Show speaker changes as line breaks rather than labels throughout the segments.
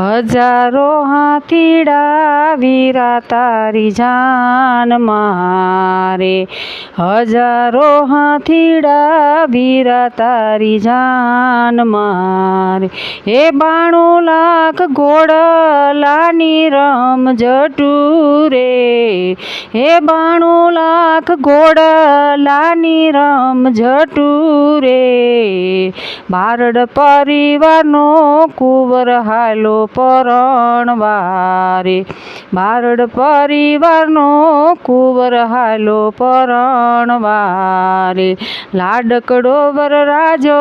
હજારો હાથીડા વીરા, તારી જાન મારે. હજારો હાથીડા વીરા, તારી જાન મારે. એ બાણું લાખ ઘોડલાની રમ જટુરે. હે બાણું લાખ ઘોડલાની રમ જટુરે. બારડ પરિવારનો કુંવર હાલો પરણવારે. બારડ પરિવારનો કુંવર હાલો પરણવારે. લાડકડો વર રાજો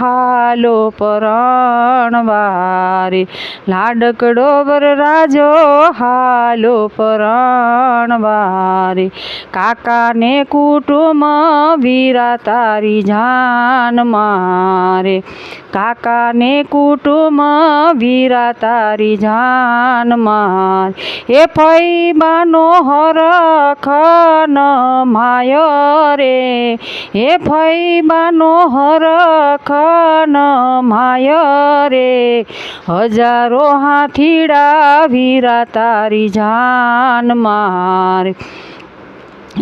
હાલો પરણવારે. લાડકડો વર રાજો હાલો પરણવારે. કાકાને કુટુંબ વીરા તારી જાન મારે. કાકાને કુટુંબ વીરા તારી જાન માર એ ફૈબાનો હરખન માય રે. એ ફૈબાનો હરખન માય રે. હજારો હાથીડા વીરા તારી જાન માર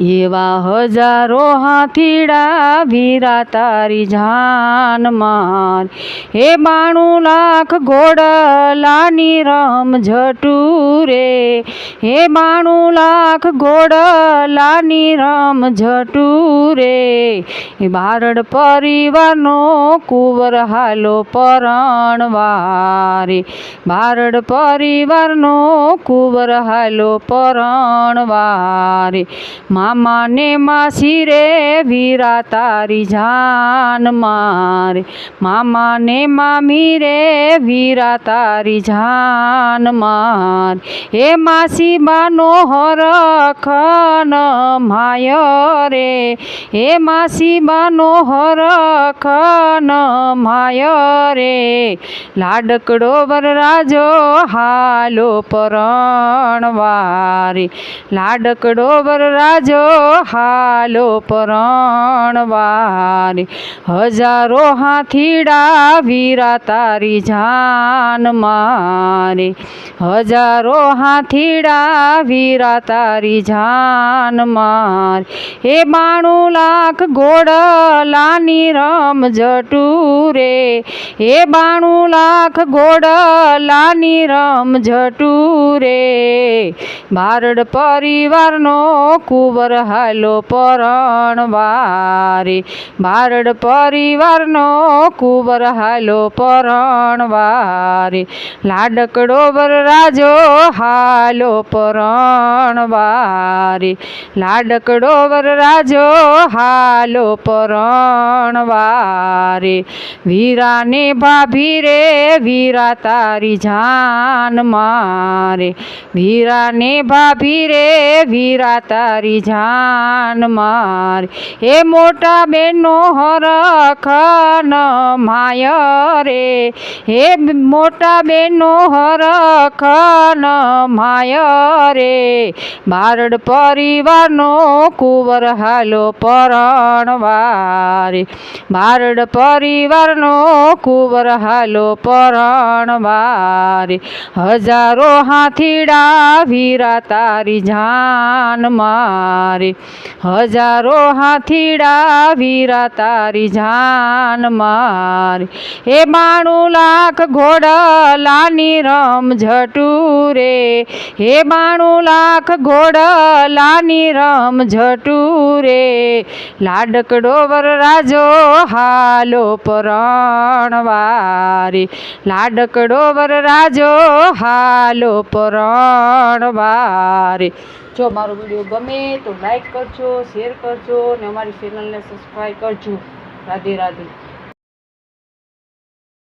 એવા હજારો હાથીડા વીરા તારી જાન માર. હે બાણું લાખ ગોડલાની રમ જટુરે હે બાણું લાખ ગોડલાની રમ જટુરે એ બારડ પરિવારનો કુંવર હાલો પરણવારે. બારડ પરિવારનો કુંવર હાલો પરણવારે. મામાને માસી રે વીરા તારી જાન મારે. મામાને મામી રે વીરા તારી જાન માર. એ માસી બાનો હરખન માય રે. એ માસી બાનો હરખન માય રે. લાડકડો વરરાજો હાલો પરણવારે. લાડકડો વરરાજો હાલો પરણવારે, હજારો હાથીડા વીરા તારી જાન મારે. હજારો હાથીડા વીરા તારી જાન માર. એ બાણું લાખ ઘોડલાની રમ જટુરે. એ બાણું લાખ ઘોડલાની રમ જટુરે. બારડ પરિવારનો કુંવર હાલો પરણવારે. બારડ પરિવારનો કુંવર હાલો પરણવારે. લાડકડો રાજો હાલો પરણવારે. લાડકડો રાજો હાલો પરણવારે. વીરાને ભાભી રે, વીરા તારી જાન મારે. વીરાને ભાભી રે, વીરા તારી જાન માર. હે મોટા બેનો હરખન માય રે. હે મોટા બેનો હરખન માય રે. બારડ પરિવારનો કુંવર હાલો પરણવારે. બારડ પરિવારનો કુંવર હાલો પરણવાર. હજારો હાથીડા વીરા તારી જાન મારે હજારો હાથીડા વીરા, તારી જાન મારે. હે બાણું લાખ ઘોડલાની રમ જટુરે હે બાણું લાખ ઘોડલાની રમ જટુરે લાડકડો વરરાજો હાલો પરણવારે. લાડકડો વરરાજો હાલો પરણવારે. જો મારો વીડિયો ગમે તો લાઈક કરજો શેર કરજો અને અમારી ચેનલને સબસ્ક્રાઈબ કરજો. રાધે રાધે.